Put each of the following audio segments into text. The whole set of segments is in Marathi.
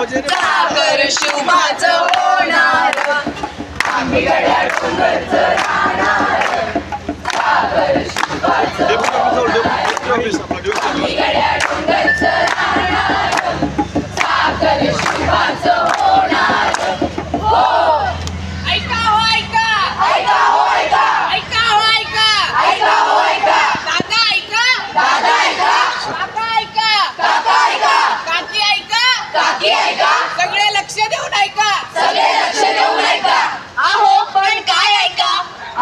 सागर शुभाचं होणार? आम्ही गड्या डोंगरचं राहणार. सागर शुभाचं आम्ही गड्या डोंगरचं राहणार सागर शुभाचं होणार हो ऐका हो ऐका ऐका हो ऐका ऐका हो ऐका ऐका हो ऐका दादा ऐका दादा ऐका काका ऐका काका ऐका काकी ऐका काकी ऐका सगळे लक्ष देऊन ऐका. सगळे लक्ष देऊन ऐका. अहो पण काय ऐका?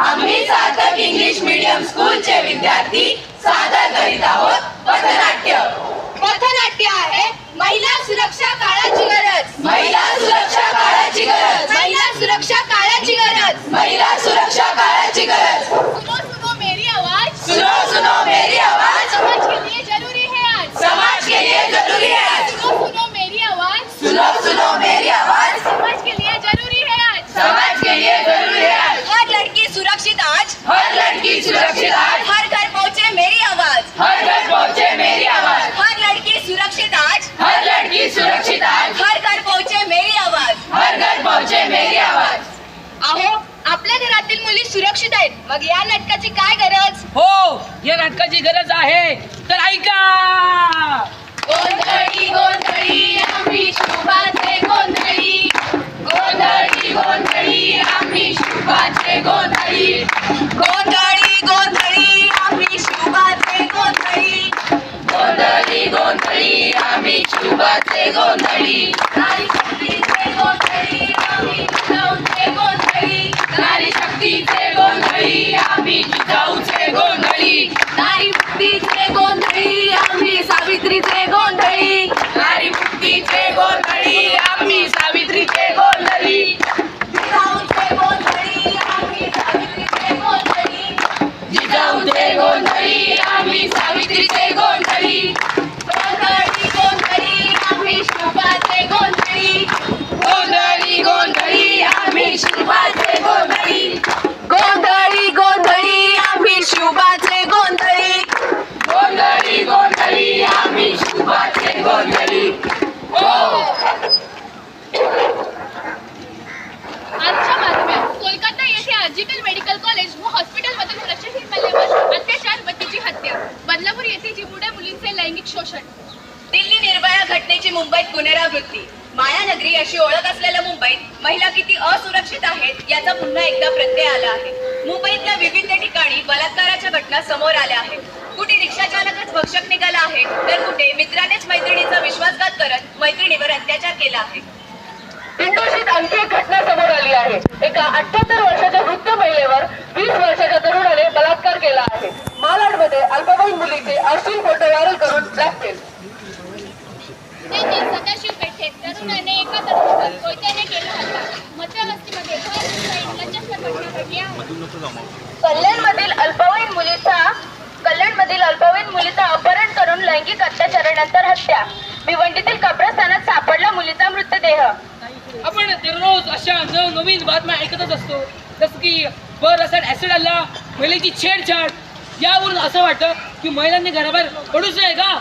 आम्ही सार्थक इंग्लिश मीडियम स्कूलचे विद्यार्थी सादर करीत आहोत पथनाट्य. पथनाट्य आहे. महिला सुरक्षा काळाची गरज महिला सुरक्षा काळाची गरज महिला सुरक्षा काळाची गरज महिला सुरक्षा काळाची गरज सुनो सुनो मेरी आवाज सुनो सुनो मेरी आवाज समाज के लिए जरूरी है आज समाज के लिए जरूरी है सुनो सुनो मेरी आवाज सुनो सुनो मेरी आवाज समाज के लिए जरूरी है आज समाज के लिए जरूरी है हर लड़की सुरक्षित आज हर लड़की सुरक्षित आज हर घर पहुँचे मेरी आवाज. हर घर पहुंचे मेरी आवाज. हर लड़की सुरक्षित आज. हर लड़की सुरक्षित आज. हर घर पहुँचे मेरी आवाज. हर घर पहुंचे मेरी आवाज. अहो आपल्या घरातील मुली सुरक्षित आहेत. मग या नाटकाची काय गरज? हो या नाटकाची गरज आहे. तर ऐका. गोंधळी गोंधळी आम्ही शुभाचे गोंधळी. गोंधळी गोंधळी आम्ही शुभाचे गोंधळी गोंधळी. गोंधळी आम्ही शुभाचे गोंधळी नारी शक्तीचे गोंधळी आम्ही जिजाऊचे गोंधळी नारी शक्तीचे गोंधळी आम्ही जिजाऊचे गोंधळी नारी मुक्तीचे गोंधळी आम्ही सावित्रीचे गोंधळी मुंबईत पुनरावृत्ती. मायानगरी अशी ओळख असलेल्या मुंबईत महिला किती असुरक्षित आहेत याचा पुन्हा एकदा प्रत्यय आला आहे. मुंबईतल्या विविध ठिकाणी बलात्काराच्या घटना समोर आल्या आहेत. कुठे रिक्षा चालकच भक्षक निघाला आहे तर कुठे मित्रानेच मैत्रिणीचा विश्वासघात करत मैत्रिणीवर अत्याचार केला आहे. दिंडोशीत आणखी एक घटना समोर आली आहे. एका अठ्याहत्तर वर्षाच्या वृद्ध महिलेवर वीस वर्षाच्या तरुणाने बलात्कार केला आहे. मालाडमध्ये अल्पवयीन मुलीचे अश्लील फोटो व्हायरल करून ब्लॅकमेल. सदाशिव पेठेत तरुणाने एका तरुणावर कोयत्याने केला मध्यवस्तीमध्ये आहे कल्याणमधील अल्पवयीन मुलीचा कल्याणमधील अल्पवयीन मुलीचा अपहरण करून लैंगिक अत्याचारानंतर हत्या. भिवंडीतील कब्रस्थानात सापडला मुलीचा मृतदेह. आपण दररोज अशा नवीन बातम्या ऐकतच असतो. जसं की बर असं ऍसिड आला महिलेची छेडछाड. यावरून असं वाटतं की महिलांनी घराबाहेर पडूच आहे का?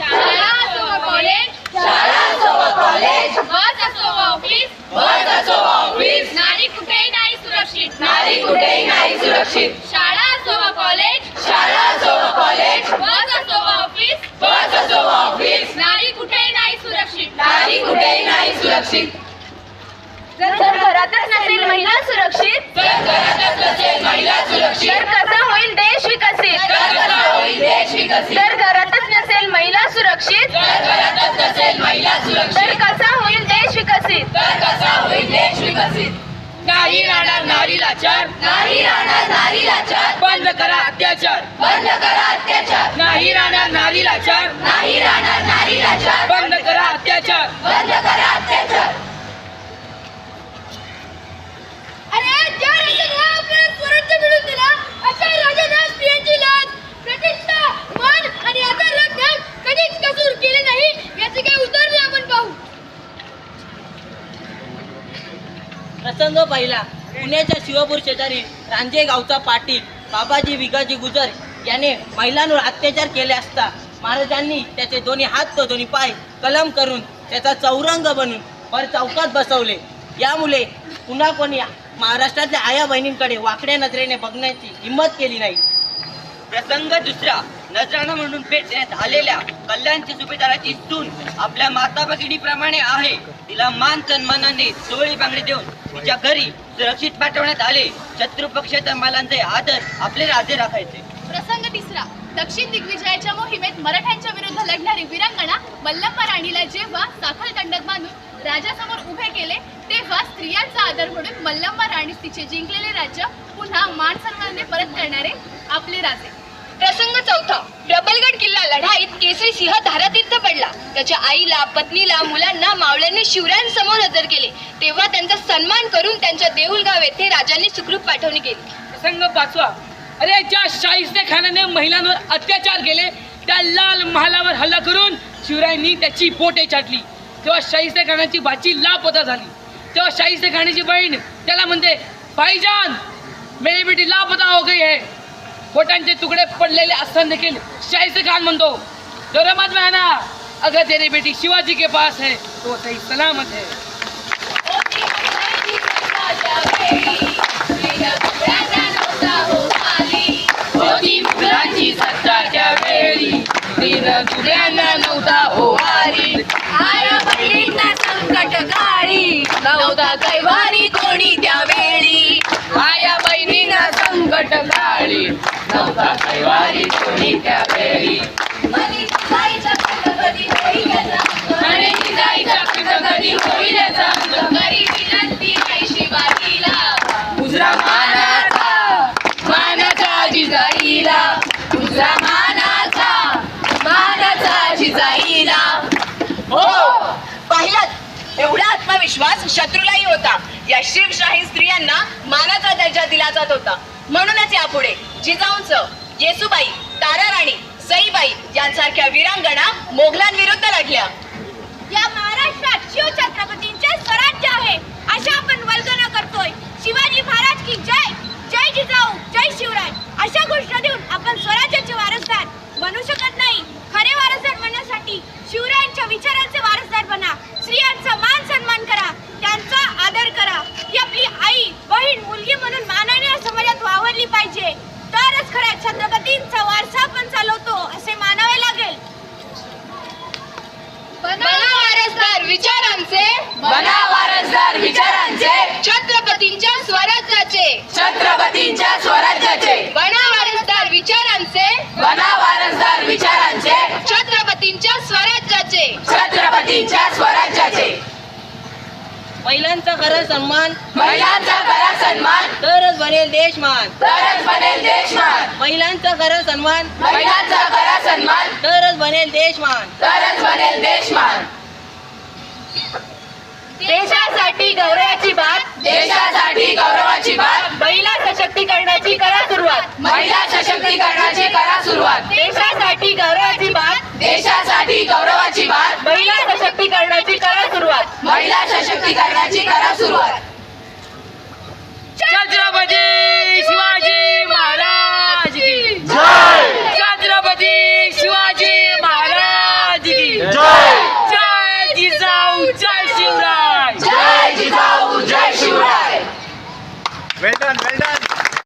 शाळा असो वा कॉलेज शाळा असो वा कॉलेज बस असो वा ऑफिस बस असो वा ऑफिस नारी कुठेही नाही सुरक्षित. नारी कुठेही नाही सुरक्षित. शाळा असो वा कॉलेज शाळा असो वा कॉलेज बस असो वा ऑफिस बस असो वा ऑफिस नारी कुठेही नाही सुरक्षित. नारी कुठेही नाही सुरक्षित. जर घरातच नसेल महिला सुरक्षित जर घरातच नसेल महिला सुरक्षित. तर कसा होईल देश विकसित तर कसा होईल देश विकसित जर घरातच नसेल महिला सुरक्षित जर घरातच नसेल महिला तर सुरक्षित कसा होईल देश विकसित तर कसा होईल देश विकसित नाही राहणार नारी लाचार नाही राहणार नारी लाचार बंद करा अत्याचार. बंद करा अत्याचार. नाही राहणार नारी लाचार नाही राहणार नारी लाचार बंद करा अत्याचार. बंद करा अत्याचार. अरे ज्या राजाने आपल्याला स्वराज्य मिळवून दिला अशा राजाने स्त्रियांची लाज प्रतिष्ठा मान आणि आदर राखण्यात कधीच कसूर केले नाही याचे काही उदाहरणे आपण पाहू. प्रसंग पहिला. पुण्याच्या शिवपूर शेजारी रांजे गावचा पाटील बाबाजी विगाजी गुजर याने महिलांवर अत्याचार केले असता महाराजांनी त्याचे दोन्ही हात व दोन्ही पाय कलम करून त्याचा चौरंग बनून वर चौकात बसवले. यामुळे पुन्हा कोणी महाराष्ट्रातल्या आया बहिणींकडे वाकड्या नजरेने बघण्याची हिंमत केली नाही. प्रसंग दुसरा. नजराणा म्हणून भेटण्यात आलेल्या कल्याणच्या सुभेदाराची सून आपल्या माता भगिनीप्रमाणे आहे. तिला मान सन्मानाने सोळी बांगडी देऊन तिच्या घरी सुरक्षित पाठवण्यात आले. शत्रू पक्षाच्या मालांचे आदर आपले राजे राखायचे. प्रसंग तिसरा. दक्षिण दिग्विजयाच्या मोहिमेत मराठ्यांच्या विरुद्ध लढणारी वीरांगणा मल्लप्पा राणीला जेव्हा साखर दंडक बांधून राजासमोर उभे केले तेव्हा स्त्रियांचा आदर म्हणून मल्लप्पा राणी तिचे जिंकलेले राज्य पुन्हा मान सन्मानाने परत करणारे आपले राजे. प्रसंग चौथा. प्रबलगड किल्ला लढाईत केसरी सिंह धारातीर्थ पडला. त्याच्या आईला पत्नीला मुलांना मावळ्यांनी शिवरायांसमोर हजर केले. तेव्हा त्यांचा सन्मान करून त्यांच्या देऊळगाव येथे राजांनी सुखरूप पाठवणी केली. प्रसंग पाचवा. अरे ज्या शाहिस्ते खानाने महिलांवर अत्याचार केले त्या लाल महालावर हल्ला करून शिवरायांनी त्याची पोटे चाटली. तेव्हा शाहिस्ते खानाची भाची लापता झाली. तेव्हा शाहिस्ते खानाची बहीण त्याला म्हणते भाईजान मेरी बेटी लापता हो गई है. पोटांचे तुकडे पडलेले असताना देखील शाहीचं खान म्हणतो जरा मत अगर तेरी बेटी शिवाजी के पास है तो सही सलामत है. होती मुलांची वेळी ओवारी आया बहिणींना संकट काळी नव्हता कैवारी कोणी आया बहिणींना संकट नव्हता कैवारी कोणी त्यावेळी. मनी जायचा कधी होईल आणि जायचा कधी होईल घरी विनंती आहे शिवाजीला. उजरा मानाचा. मानाचा जिजाईला. मानाचा. मानाचा जिजाईला. हो पाहिलात एवढा आत्मविश्वास शत्रूलाही होता. या शिवशाही स्त्रियांना मानाचा दर्जा दिला जात होता. म्हणूनच यापुढे जिजाऊंच येसुबाई ताराराणी सईबाई यांसारख्या वीरांगणा मोगलांविरुद्ध लढल्या. या महाराष्ट्रात शिव छत्रपतींचे स्वराज्य आहे अशा आपण वल्गना करतोय. शिवाजी महाराज की जय जय जिजाऊ जय शिवराय अशा घोषणा देऊन आपण स्वराज्याचे वारसदार बनू शकत नाही. खरे वारसदार बनण्यासाठी शिवरायांच्या विचार वारसदार बना स्त्रियांचा मान सन्मान करा त्यांचा आदर करा ती आपली आई बहीण मुलगी म्हणून मानाने या समाजात वावरली पाहिजे तरच खऱ्या छत्रपतींचा वारसा आपण चालवतो असे मानावे लागेल. बना वारसदार विचारांचे. बना वारसदार विचारांचे. छत्रपतींच्या स्वराज्याचे. छत्रपतींच्या स्वराज्याचे. बना वारसदार विचारांचे. बना वारसदार विचारांचे. छत्रपतींच्या स्वराज्याचे. छत्रपतींच्या स्वराज्याचे. महिलांचा खरा सन्मान. महिलांचा खरा सन्मान. तरच बनेल देशमान तरच बनेल देशमान महिलांचा खरा सन्मान. महिलांचा खरा सन्मान. तरच बनेल देशमान तरच बनेल देशमान देशासाठी गौरवाची बात. देशासाठी गौरवाची बात. महिला सशक्तीकरणाची करा सुरुवात. महिला सशक्तीकरणाची करा सुरुवात. देशासाठी गौरवाची बात. देशासाठी गौरवाची बात. महिला सशक्तीकरणाची करा महिला सशक्तीकरणाची करा सुरुवात. छत्रपती शिवाजी